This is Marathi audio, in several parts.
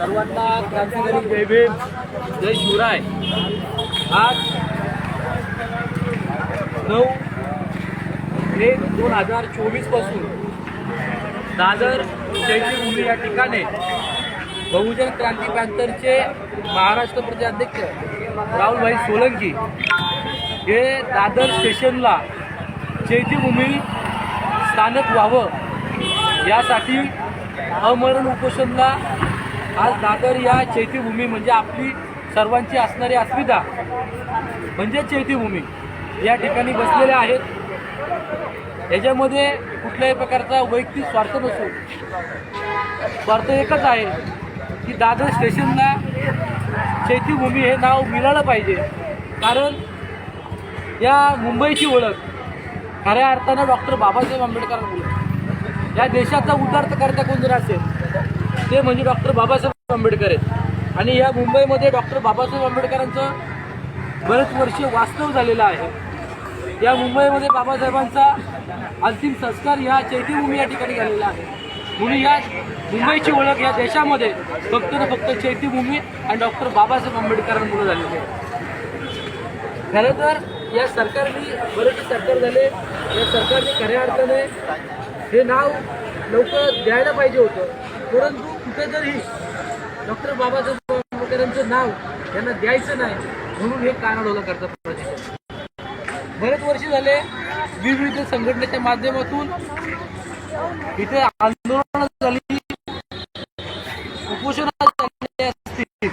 सर्वांना क्रांतिकारी जय भीम जय शिवराय. आज नऊ एक दोन हजार चोवीसपासून दादर चैत्यभूमी या ठिकाणी बहुजन क्रांती पॅन्थरचे महाराष्ट्र प्रदेश अध्यक्ष राहुलभाई सोलंकी हे दादर स्टेशनला चैतीभूमी स्थानक व्हावं यासाठी अमरण उपोषणला आज दादर या चैतीभूमी म्हणजे आपली सर्वांची असणारी अस्मिता. म्हणजे चैतीभूमी या ठिकाणी बसलेल्या आहेत. याच्यामध्ये कुठल्याही प्रकारचा वैयक्तिक स्वार्थ नसून स्वार्थ एकच आहे की दादर स्टेशनला चैतीभूमी हे नाव मिळालं पाहिजे. कारण या मुंबईची ओळख खऱ्या अर्थानं डॉक्टर बाबासाहेब आंबेडकरांमुळे. या देशाचा उद्धार करता कोण जर असेल ते म्हणजे डॉक्टर बाबासाहेब आंबेडकर आहेत. आणि या मुंबईमध्ये डॉक्टर बाबासाहेब आंबेडकरांचं बरेच वर्ष वास्तव झालेलं आहे. या मुंबईमध्ये बाबासाहेबांचा अंतिम संस्कार ह्या चैत्यभूमी या ठिकाणी झालेला आहे. म्हणून या मुंबईची ओळख या देशामध्ये फक्त ना फक्त चैत्यभूमी आणि डॉक्टर बाबासाहेब आंबेडकरांमुळे झालेली आहे. खरं तर या सरकारने बरेच सरकार झाले. या सरकारने खऱ्या अर्थाने हे नाव लवकर द्यायला पाहिजे होतं. परंतु कुठेतरी डॉक्टर बाबासाहेब आंबेडकरांचं नाव त्यांना द्यायचं नाही म्हणून हे कानाडोला करतात प्रशासन. बरेच वर्ष झाले विविध संघटनेच्या माध्यमातून इथे आंदोलन झाली उपोषण असतील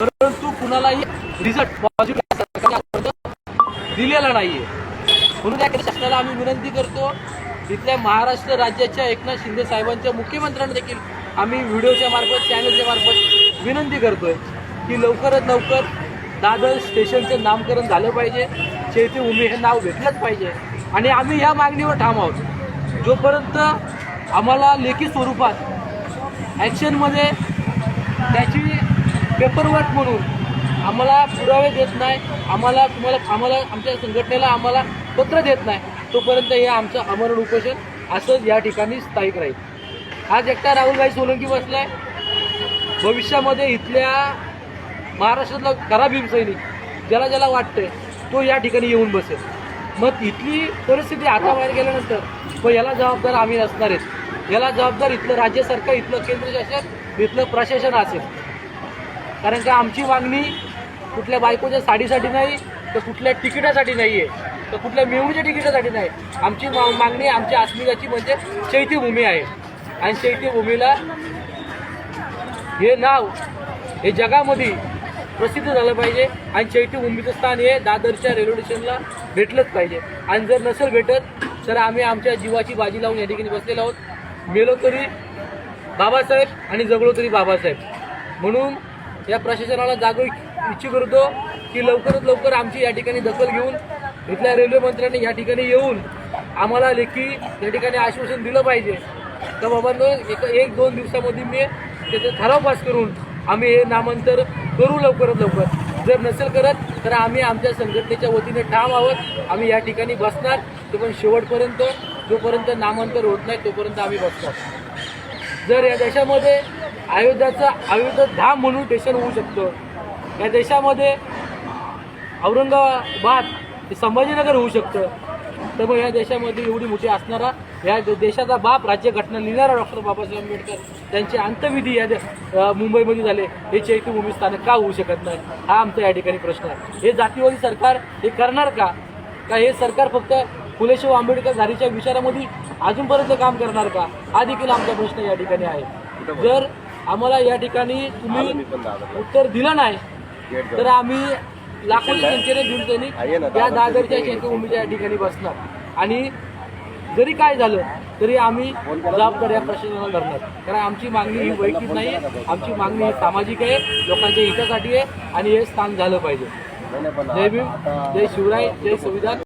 परंतु कुणालाही रिझल्ट पॉझिटिव्ह दिलेला नाहीये म्हणून त्या शासनाला आम्ही विनंती करतो इथल्या महाराष्ट्र राज्याच्या एकनाथ शिंदे साहेबांच्या मुख्यमंत्र्यांना देखील आम्ही व्हिडिओच्या मार्फत चॅनलच्या मार्फत विनंती करतोय की लवकरात लवकर दादर स्टेशनचं नामकरण झालं पाहिजे. चैत्यभूमी हे नाव भेटलंच पाहिजे. आणि आम्ही या मागणीवर ठाम आहोत. जोपर्यंत आम्हाला लेखी स्वरूपात ॲक्शनमध्ये त्याची पेपरवर्क म्हणून आम्हाला पुरावे देत नाही आम्हाला तुम्हाला आम्हाला आमच्या संघटनेला आम्हाला पत्र देत नाही तोपर्यंत हे आमचं अमरण उपोषण असंच या ठिकाणी स्थायिक राहील. आज एकटा राहुलभाई सोलंकी बसलाय. भविष्यामध्ये इथल्या महाराष्ट्रातला खरा भीमसैनिक ज्याला ज्याला वाटतंय तो या ठिकाणी येऊन बसेल. मग इथली परिस्थिती आता बाहेर गेल्यानंतर मग याला जबाबदार आम्ही असणार आहेत. याला जबाबदार इथलं राज्य सरकार इथलं केंद्र शासन इथलं प्रशासन असेल. कारण का आमची मागणी कुठल्या बायकोच्या साडीसाठी नाही तर कुठल्या तिकिटासाठी नाही आहे तर कुठल्या मिळवणीच्या तिकिटासाठी नाही. आमची मा मागणी आमच्या अस्मिताची म्हणजे चैत्यभूमी आहे. आणि चैत्यभूमीला हे नाव हे जगामध्ये प्रसिद्ध झालं पाहिजे. आणि चैत्यभूमीचं स्थान हे दादरच्या रेल्वे स्टेशनला भेटलंच पाहिजे. आणि जर नसेल भेटत तर आम्ही आमच्या जीवाची बाजी लावून या ठिकाणी बसलेलो आहोत. मेलो तरी बाबासाहेब आणि जगलो तरी बाबासाहेब. म्हणून या प्रशासनाला जागो इच्छू करतो की लवकरात लवकर आमची या ठिकाणी दखल घेऊन इथल्या रेल्वे मंत्र्यांनी या ठिकाणी येऊन आम्हाला लेखी या ठिकाणी आश्वासन दिलं पाहिजे. तर बाबांनो एक एक दोन दिवसामध्ये मी त्याचा ठराव पास करून आम्ही हे नामांतर करू लवकरात लवकर. जर नसेल करत तर आम्ही आमच्या संघटनेच्या वतीने ठाम आहोत. आम्ही या ठिकाणी बसणार ते पण शेवटपर्यंत जोपर्यंत नामांतर होत नाही तोपर्यंत आम्ही बसणार. जर या देशामध्ये अयोध्याचं अयोध्या धाम म्हणून स्टेशन होऊ शकतं या देशामध्ये औरंगाबाद ते संभाजीनगर होऊ शकतं. तर मग या देशामध्ये एवढी मोठी असणारा या देशाचा बाप राज्यघटना लिहिणारा डॉक्टर बाबासाहेब आंबेडकर त्यांचे अंतविधी या मुंबईमध्ये झाले. हे चैत्यभूमी स्थानक का होऊ शकत नाही? हा आमचा या ठिकाणी प्रश्न आहे. हे जातीवादी सरकार हे करणार का? का हे सरकार फक्त फुलेशाह आंबेडकर धारीच्या विचारामध्ये अजूनपर्यंत काम करणार का? हा देखील आमचा प्रश्न या ठिकाणी आहे. जर आम्हाला या ठिकाणी तुम्ही उत्तर दिलं नाही तर आम्ही लाखोच्या संख्येने भीमसैनिक या दादरच्या चैत्यभूमीच्या या. ठिकाणी बसणार. आणि जरी काय झालं तरी आम्ही जबाबदार या प्रशासनाला धरणार. कारण आमची मागणी ही वैयक्तिक नाही आमची मागणी ही सामाजिक आहे लोकांच्या हितासाठी आहे आणि हे स्थान झालं पाहिजे. जय भीम जय शिवराय जय संविधान.